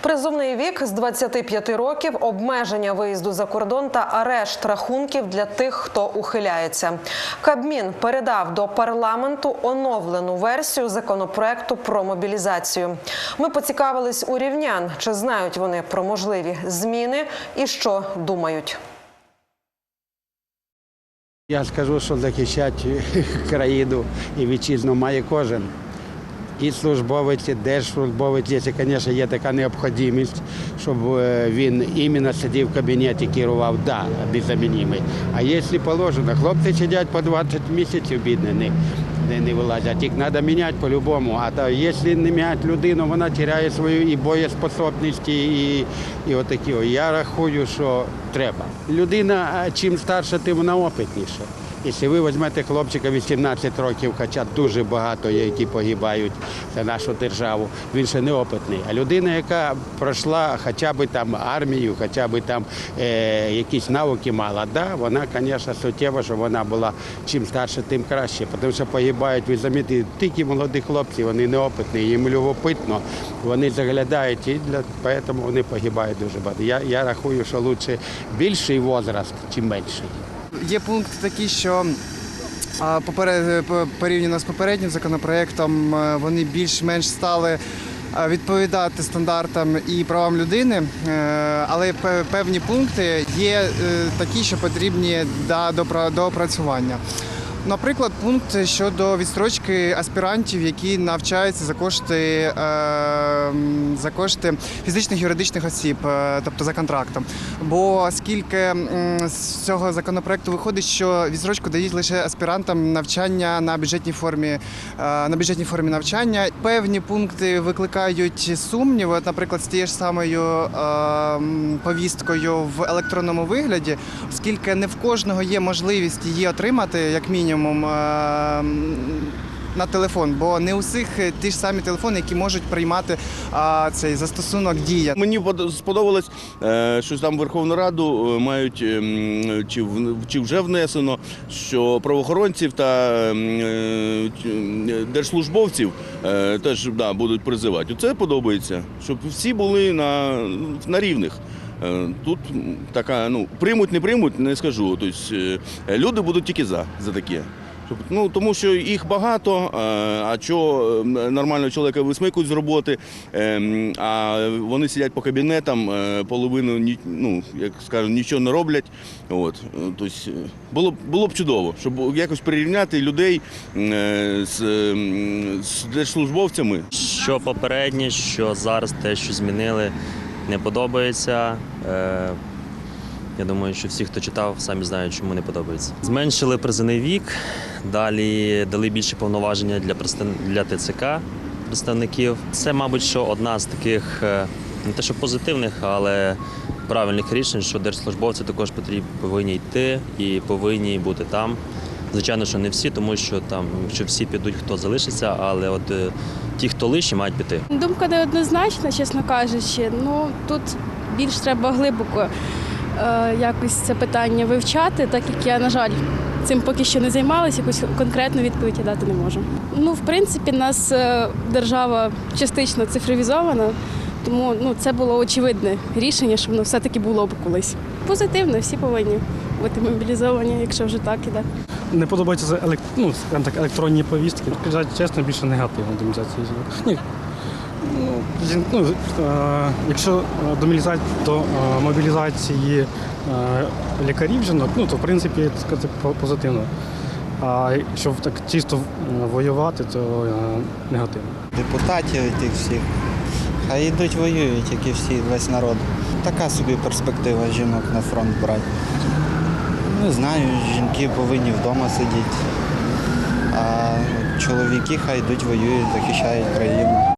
Призовний вік з 25 років, обмеження виїзду за кордон та арешт рахунків для тих, хто ухиляється. Кабмін передав до парламенту оновлену версію законопроекту про мобілізацію. Ми поцікавились у рівнян, чи знають вони про можливі зміни і що думають. Я скажу, що захищати країну і вітчизну має кожен. І службовець, і держслужбовець, якщо, звісно, є така необхідність, щоб е, він іменно сидів в кабінеті, керував, да, беззамінімий. А якщо положено, хлопці сидять по 20 місяців, бідні, не, не, не вилазять. Їх треба міняти по-любому. А то, якщо не міняти людину, вона теряє свою і боєспособність, і, і отакі. Я рахую, що треба. Людина, чим старша, тим вона опитніша. Якщо ви візьмете хлопчика 18 років, хоча дуже багато є, які погибають за нашу державу, він ще неопитний. А людина, яка пройшла хоча б там армію, хоча б там е, якісь навики мала, да, вона, звісно, суттєво, щоб вона була чим старше, тим краще. Тому що погибають, ви замітите, тільки молоді хлопці, вони неопитні, їм любопитно, вони заглядають, і для тому вони погибають дуже багато. Я, я рахую, що краще більший возраст, чим менший. Є пункти такі, що порівняно з попереднім законопроектом е, вони більш-менш стали відповідати стандартам і правам людини, е, але певні пункти є е, такі, що потрібні до пра- до опрацювання. Наприклад, пункт щодо відстрочки аспірантів, які навчаються за кошти, е, за кошти фізичних юридичних осіб, е, тобто за контрактом. Бо оскільки м, з цього законопроекту виходить, що відстрочку дають лише аспірантам навчання на бюджетній формі, е, на бюджетній формі навчання. Певні пункти викликають сумніви. Наприклад, з тією ж самою е, повісткою в електронному вигляді, оскільки не в кожного є можливість її отримати, як мінімум. Е, м, На телефон, бо не у всіх е, ті ж самі телефони, які можуть приймати а, цей застосунок дія. Мені сподобалось, е, що там Верховну Раду е, мають ем, чи, чи вже внесено, що правоохоронців та ем, держслужбовців теж да, будуть призивати. Це подобається, щоб всі були на, на рівних. Е, Тут така, ну, приймуть, не приймуть, не скажу. Тобто, е, люди будуть тільки за, за таке. Ну, тому що їх багато, е, а що нормального чоловіка висмикують з роботи, а вони сидять по кабінетам, половину ну, як скажу, нічого не роблять. От. Тобто, було, б- було б чудово, щоб якось прирівняти людей з, з держслужбовцями. Що попереднє, що зараз те, що змінили, не подобається. Е, я думаю, що всі, хто читав, самі знають, чому не подобається. Зменшили призовний вік, далі дали більше повноваження для, для ТЦК представників. Це, мабуть, що одна з таких е, не те, що позитивних, але правильних рішень, що держслужбовці також потрібні повинні йти і повинні бути там. Звичайно, що не всі, тому що там, якщо всі підуть, хто залишиться, але от е, ті, хто лишні, мають піти. Думка неоднозначна, чесно кажучи. Ну тут більш треба глибоко е, якось це питання вивчати, так як я, на жаль, цим поки що не займалася, якусь конкретну відповідь я дати не можу. Ну, в принципі, нас е, держава частично цифровізована, тому ну, це було очевидне рішення, що воно все-таки було б колись. Позитивно, всі повинні бути мобілізовані, якщо вже так іде. Не подобаються ну, так, електронні повістки. Чесно, більше негативно до мобілізації. Ні. Ну, ну, е, якщо е, до, мобілізації, е, мобілізації лікарів жінок, ну, то в принципі так сказати, по- позитивно. А якщо так чисто воювати, то негативно. депутатів тих всіх. Хай йдуть воюють, як і всі, весь народ. Така собі перспектива жінок на фронт брати. Не знаю, жінки повинні вдома сидіти. А чоловіки хай йдуть воюють, захищають країну.